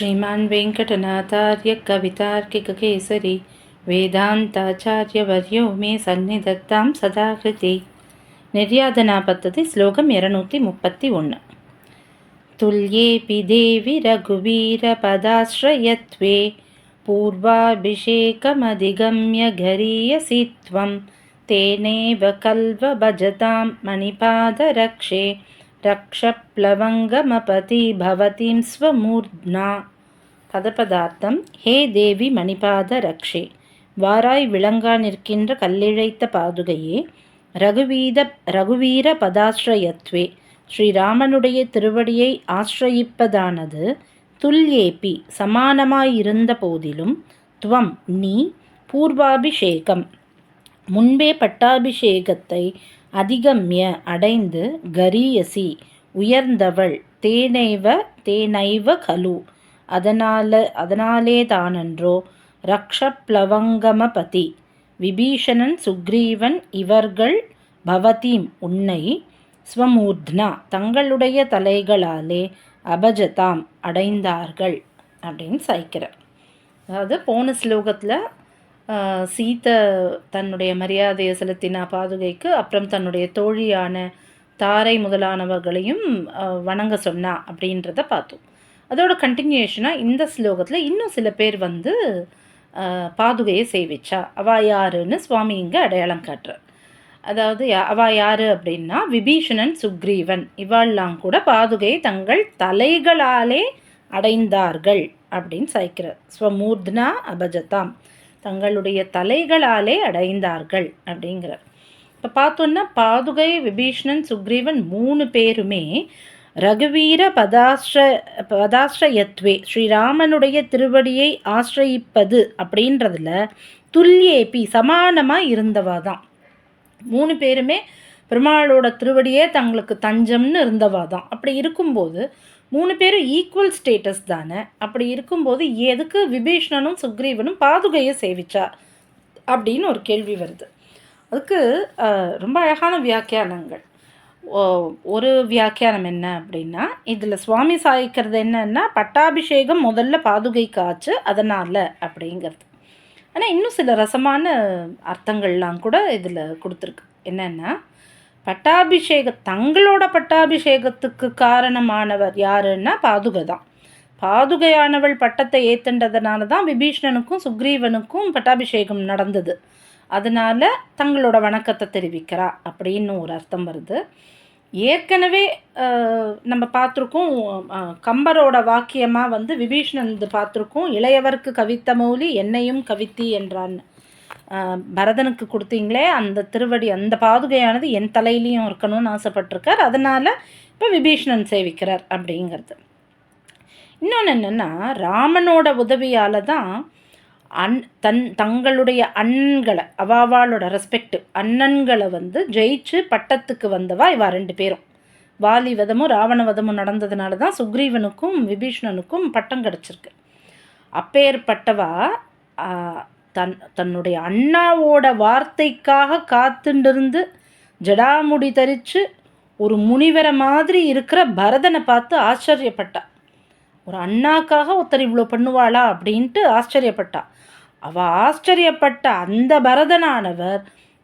श्रीमान् श्रीमान्वेङ्कटनाथार्यकवितार्किककेसरि वेदान्ताचार्यवर्यो मे सन्निधत्तां सदाकृति निर्याधना पतति श्लोकं एरनूतिमुपति ओन् तुल्येऽपि देवि रघुवीरपदाश्रयत्वे पूर्वाभिषेकमधिगम्यगरीयसीत्वं तेनेव कल्वभजतां मणिपादरक्षे। रक्षप्लवङ्गमपति भवतीं स्वमूर्ध्ना பதபதார்த்தம் ஹே தேவி மணிபாத ரக்ஷே வாராய் விளங்கா நிற்கின்ற கல்லிழைத்த பாதுகையே ரகுவீத ரகுவீர பதாஸ்ரயத்வே ஸ்ரீராமனுடைய திருவடியை ஆசிரயிப்பதானது துல்யேபி சமானமாயிருந்த போதிலும் துவம் நீ பூர்வாபிஷேகம் முன்பே பட்டாபிஷேகத்தை அதிகம்ய அடைந்து கரியசி உயர்ந்தவள் தேனைவ தேனைவ கலு. அதனால அதனாலே தானன்றோ ரக்ஷப்ளவங்கமபதி. விபீஷணன் சுக்ரீவன் இவர்கள் பவதீம் உன்னை ஸ்வமூர்த்னா தங்களுடைய தலைகளாலே அபஜதாம் அடைந்தார்கள் அப்படின்னு சாய்க்கிறார். அதாவது போன ஸ்லோகத்தில் சீத்தை தன்னுடைய மரியாதையை செலுத்தின பாதுகைக்கு அப்புறம் தன்னுடைய தோழியான தாரை முதலானவர்களையும் வணங்க சொன்னா அப்படின்றத பார்த்தோம். அதோட கண்டினியூஷனாக இந்த ஸ்லோகத்தில் இன்னும் சில பேர் வந்து பாதுகையை சேவிச்சா அவா யாருன்னு சுவாமி இங்கே அடையாளம் காட்டுறார். அதாவது அவா யாரு? அப்படின்னா விபீஷணன் சுக்ரீவன். இவாள்லாம் கூட பாதுகையை தங்கள் தலைகளாலே அடைந்தார்கள் அப்படின்னு சாய்க்கிறார். ஸ்வமூர்த்னா அபஜதாம். தங்களுடைய தலைகளாலே அடைந்தார்கள் அப்படிங்கிறார். இப்போ பார்த்தோன்னா பாதுகை விபீஷ்ணன் சுக்ரீவன் மூணு பேருமே ரகுவீர பதாஸ்ர பதாஸ்ரயத்வே ஸ்ரீராமனுடைய திருவடியை ஆசிரயிப்பது அப்படின்றதுல துல்லியேபி சமானமாக இருந்தவா தான் மூணு பேருமே பெருமாளோட திருவடியே தங்களுக்கு தஞ்சம்னு இருந்தவா தான் அப்படி இருக்கும்போது மூணு பேரும் ஈக்குவல் ஸ்டேட்டஸ் தானே. அப்படி இருக்கும்போது எதுக்கு விபீஷ்ணனும் சுக்ரீவனும் பாதுகையை சேவிச்சா? அப்படின்னு ஒரு கேள்வி வருது. அதுக்கு ரொம்ப அழகான வியாக்கியானங்கள். ஒரு வியாக்கியானம் என்ன அப்படின்னா இதில் சுவாமி சாய்க்கிறது என்னன்னா பட்டாபிஷேகம் முதல்ல பாதுகைக்கு ஆச்சு அதனால் அப்படிங்கிறது. ஆனால் இன்னும் சில ரசமான அர்த்தங்கள்லாம் கூட இதில் கொடுத்துருக்கு. என்னென்னா பட்டாபிஷேக தங்களோட பட்டாபிஷேகத்துக்கு காரணமானவர் யாருன்னா பாதுகை தான். பாதுகையானவள் பட்டத்தை ஏத்துன்றதுனால தான் விபீஷ்ணனுக்கும் சுக்ரீவனுக்கும் பட்டாபிஷேகம் நடந்தது. அதனால் தங்களோட வணக்கத்தை தெரிவிக்கிறா அப்படின்னு ஒரு அர்த்தம் வருது. ஏற்கனவே நம்ம பார்த்துருக்கோம் கம்பரோட வாக்கியமாக வந்து விபீஷ்ணன் பார்த்துருக்கோம் இளையவருக்கு கவித்த மௌலி என்னையும் கவித்தி என்றான். பரதனுக்கு கொடுத்தீங்களே அந்த திருவடி அந்த பாதுகையானது என் தலையிலையும் இருக்கணும்னு ஆசைப்பட்டிருக்கார். அதனால் இப்போ விபீஷ்ணன் சேவிக்கிறார் அப்படிங்கிறது. இன்னொன்று என்னென்னா ராமனோட உதவியால் தான் அன் தன் தங்களுடைய அண்ணன்களை அவாவாளோட ரெஸ்பெக்ட் அண்ணன்களை வந்து ஜெயிச்சு பட்டத்துக்கு வந்தவா இவா ரெண்டு பேரும். வாலி வதமும் ராவண வதமும் நடந்ததுனால தான் சுக்ரீவனுக்கும் விபீஷ்ணனுக்கும் பட்டம் கிடச்சிருக்கு. அப்பேற்பட்டவா தன் தன்னுடைய அண்ணாவோட வார்த்தைக்காக காத்துண்டிருந்து ஜடாமுடி தரித்து ஒரு முனிவரை மாதிரி இருக்கிற பரதனை பார்த்து ஆச்சரியப்பட்டா. ஒரு அண்ணாக்காக ஒருத்தர் இவ்வளோ பண்ணுவாளா அப்படின்ட்டு ஆச்சரியப்பட்டா. அவள் ஆச்சரியப்பட்ட அந்த பரதனானவர்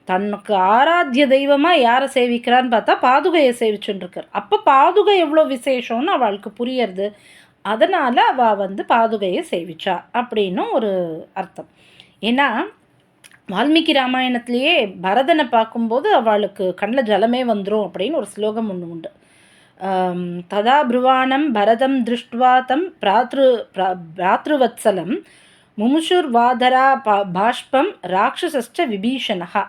தனக்கு ஆராத்திய தெய்வமாக யாரை சேவிக்கிறான்னு பார்த்தா பாதுகையை சேவிச்சுட்டுருக்கார் அப்போ பாதுகை எவ்வளோ விசேஷம்னு அவளுக்கு புரியறது. அதனால் அவள் வந்து பாதுகையை சேவிச்சா அப்படின்னும் ஒரு அர்த்தம். ஏன்னா வால்மீகி ராமாயணத்திலேயே பரதனை பார்க்கும்போது அவளுக்கு கண்ணில் ஜலமே வந்துடும் அப்படின்னு ஒரு ஸ்லோகம் ஒன்று உண்டு. ததா புருவானம் பரதம் திருஷ்டுவா தம் பிராத்ரு பிராத்ருவத்சலம் முமுஷுர் வாதரா பா பாஷ்பம் ராட்சசஸ்ட விபீஷணா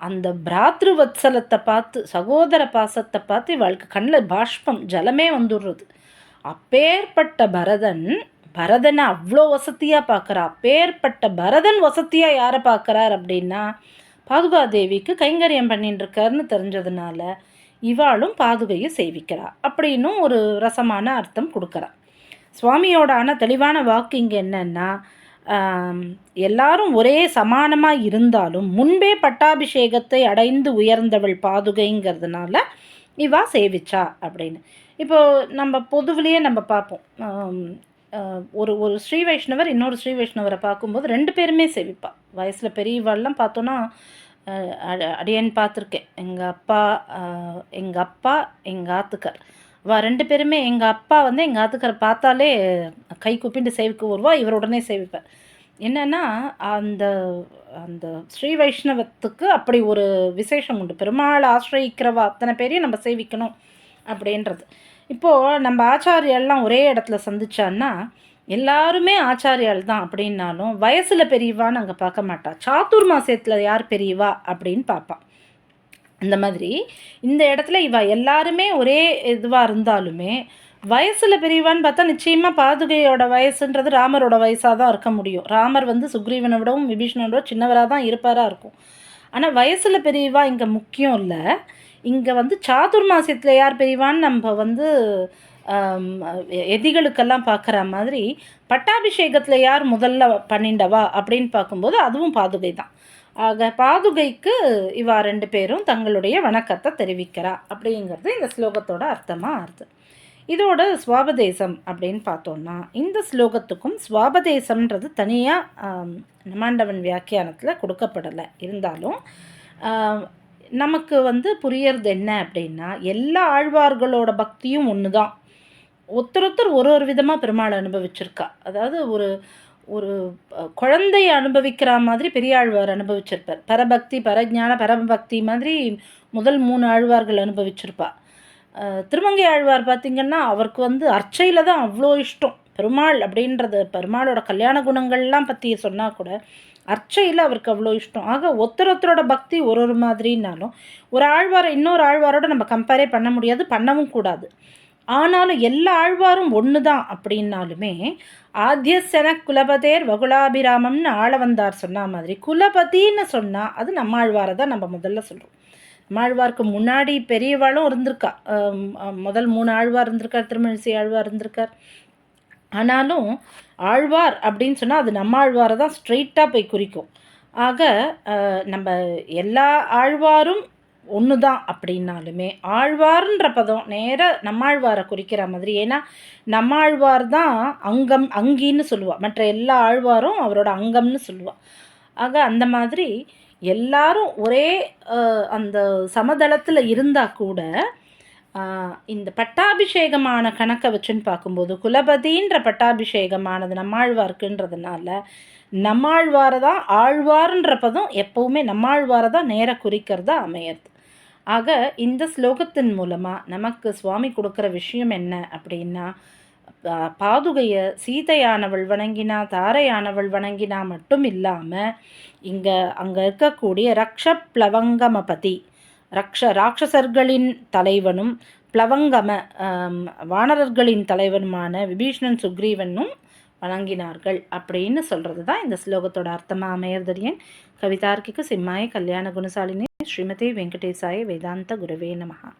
அந்த பிராத்ருவத்சலத்தை பார்த்து சகோதர பாசத்தை பார்த்து இவளுக்கு கண்ணில் பாஷ்பம் ஜலமே வந்துடுறது. அப்பேற்பட்ட பரதன் பரதனை அவ்வளோ வசதியாக பார்க்குறா பேர்பட்ட பரதன் வசதியாக யாரை பார்க்குறார் அப்படின்னா பாதுகாதேவிக்கு கைங்கரியம் பண்ணிட்டு இருக்காருன்னு தெரிஞ்சதுனால இவாளும் பாதுகையை சேவிக்கிறா அப்படின்னும் ஒரு ரசமான அர்த்தம் கொடுக்குறா. சுவாமியோட ஆனால் தெளிவான வாக்கு இங்கே என்னென்னா எல்லாரும் ஒரே சமானமாக இருந்தாலும் முன்பே பட்டாபிஷேகத்தை அடைந்து உயர்ந்தவள் பாதுகைங்கிறதுனால இவா சேவிச்சா அப்படின்னு. இப்போது நம்ம பொதுவிலேயே நம்ம பார்ப்போம். ஒரு ஒரு ஸ்ரீ வைஷ்ணவர் இன்னொரு ஸ்ரீ வைஷ்ணவரை பார்க்கும்போது ரெண்டு பேருமே சேவிப்பா. வயசில் பெரியவாள்லாம் பார்த்தோன்னா அடியன் பார்த்துருக்கேன். எங்கள் அப்பா எங்கள் அப்பா எங்கள் ஆத்துக்கார். வா ரெண்டு பேருமே எங்கள் அப்பா வந்து எங்கள் ஆத்துக்கார் பார்த்தாலே கை கூப்பிட்டு சேவிக்க வருவா இவர் உடனே சேவிப்பார். என்னன்னா அந்த அந்த ஸ்ரீ வைஷ்ணவத்துக்கு அப்படி ஒரு விசேஷம் உண்டு. பெருமாள் ஆசிரயிக்கிறவா அத்தனை பேரையும் நம்ம சேவிக்கணும் அப்படின்றது. இப்போது நம்ம ஆச்சாரியாலாம் ஒரே இடத்துல சந்திச்சான்னா எல்லாருமே ஆச்சாரியால் தான் அப்படின்னாலும் வயசில் பெரியவான்னு அங்கே பார்க்க மாட்டா. சாத்துர் மாசத்தில் யார் பெரியவா அப்படின்னு பார்ப்பான் அந்த மாதிரி இந்த இடத்துல இவ எல்லாருமே ஒரே இதுவாக இருந்தாலுமே வயசில் பெரியவான்னு பார்த்தா நிச்சயமாக பாதுகையோட வயசுன்றது ராமரோட வயசாக தான் இருக்க முடியும். ராமர் வந்து சுக்ரீவனை விடவும் சின்னவராக தான் இருப்பாராக இருக்கும். ஆனால் வயசில் பெரியவா இங்கே முக்கியம் இல்லை. இங்கே வந்து சாதுர் மாசத்தில் யார் பெரியவான்னு நம்ம வந்து எதிகளுக்கெல்லாம் பார்க்குற மாதிரி பட்டாபிஷேகத்தில் யார் முதல்ல பண்ணிண்டவா அப்படின்னு பார்க்கும்போது அதுவும் பாதுகை தான். ஆக பாதுகைக்கு இவா ரெண்டு பேரும் தங்களுடைய வணக்கத்தை தெரிவிக்கிறா அப்படிங்கிறது இந்த ஸ்லோகத்தோட அர்த்தமாக ஆறுது. இதோட சுவாபதேசம் அப்படின்னு பார்த்தோம்னா இந்த ஸ்லோகத்துக்கும் சுவாபதேசம்ன்றது தனியாக நமாண்டவன் வியாக்கியானத்தில் கொடுக்கப்படலை. இருந்தாலும் நமக்கு வந்து புரியறது என்ன அப்படின்னா எல்லா ஆழ்வார்களோட பக்தியும் ஒன்று தான் ஒருத்தர் ஒரு ஒரு விதமாக பெருமாளை அனுபவிச்சிருக்கா. அதாவது ஒரு ஒரு அஹ், குழந்தைய அனுபவிக்கிற மாதிரி பெரியாழ்வார் அனுபவிச்சிருப்பார். பரபக்தி பரஜான பரபக்தி மாதிரி முதல் மூணு ஆழ்வார்கள் அனுபவிச்சிருப்பாள் திருமங்கை ஆழ்வார் பார்த்திங்கன்னா அவருக்கு வந்து அர்ச்சையில் தான் அவ்வளோ இஷ்டம். பெருமாள் அப்படின்றது பெருமாளோட கல்யாண குணங்கள்லாம் பற்றி சொன்னால் கூட அர்ச்சையில் அவருக்கு அவ்வளோ இஷ்டம். ஆக ஒருத்தர் ஒருத்தரோட பக்தி ஒரு ஒரு மாதிரினாலும் ஒரு ஆழ்வாரை இன்னொரு ஆழ்வாரோட நம்ம கம்பேரே பண்ண முடியாது பண்ணவும் கூடாது. ஆனாலும் எல்லா ஆழ்வாரும் ஒன்று தான் அப்படின்னாலுமே ஆத்தியசன குலபதேர் வகுலாபிராமம்னு ஆள வந்தார் சொன்ன மாதிரி குலபதின்னு சொன்னால் அது நம்ம ஆழ்வாரை தான் நம்ம முதல்ல சொல்கிறோம் நம்மாழ்வாருக்கு முன்னாடி பெரியவாளும் இருந்திருக்கா. முதல் மூணு ஆழ்வார் இருந்திருக்கார் திருமணிசை ஆழ்வார் இருந்திருக்கார். ஆனாலும் ஆழ்வார் அப்படின்னு சொன்னால் அது நம்ம ஆழ்வாரை தான் ஸ்ட்ரெயிட்டாக போய் குறிக்கும். ஆக நம்ம எல்லா ஆழ்வாரும் ஒன்று தான் அப்படின்னாலுமே ஆழ்வார்ன்ற பதம் நேராக நம்மாழ்வாரை குறிக்கிற மாதிரி. ஏன்னா நம்மாழ்வார் தான் அங்கம் அங்கின்னு சொல்லுவாள் மற்ற எல்லா ஆழ்வாரும் அவரோட அங்கம்னு சொல்லுவாள் ஆக அந்த மாதிரி எல்லாரும் ஒரே அந்த சமதளத்தில் இருந்தால் கூட இந்த பட்டாபிஷேகமான கணக்கை வச்சுன்னு பார்க்கும்போது குலபதின்ற பட்டாபிஷேகமானது நம்மாழ்வார்க்குன்றதுனால நம்மாழ்வாரை தான் ஆழ்வார்ன்ற பதம் எப்பவுமே நம்மாழ்வாரை தான் நேர குறிக்கிறதா அமையிறது. ஆக இந்த ஸ்லோகத்தின் மூலமாக நமக்கு சுவாமி கொடுக்குற விஷயம் என்ன அப்படின்னா பாதுகையை சீதையானவள் வணங்கினா தாரையானவள் வணங்கினா மட்டும் இல்லாமல் இங்கே அங்கே இருக்கக்கூடிய ரக்ஷ பிளவங்கமபதி ரக்ஷ ராட்சசர்களின் தலைவனும் பிளவங்கம வானரர்களின் தலைவனுமான விபீஷ்ணன் சுக்ரீவனும் வணங்கினார்கள் அப்படின்னு சொல்கிறது தான் இந்த ஸ்லோகத்தோட அர்த்தமாக அமையர்தரியன் கவிதார்க்கிக்கு சிம்மாய கல்யாண குணசாலினி ஸ்ரீமதி வெங்கடேசாய வேதாந்த குருவே நமகா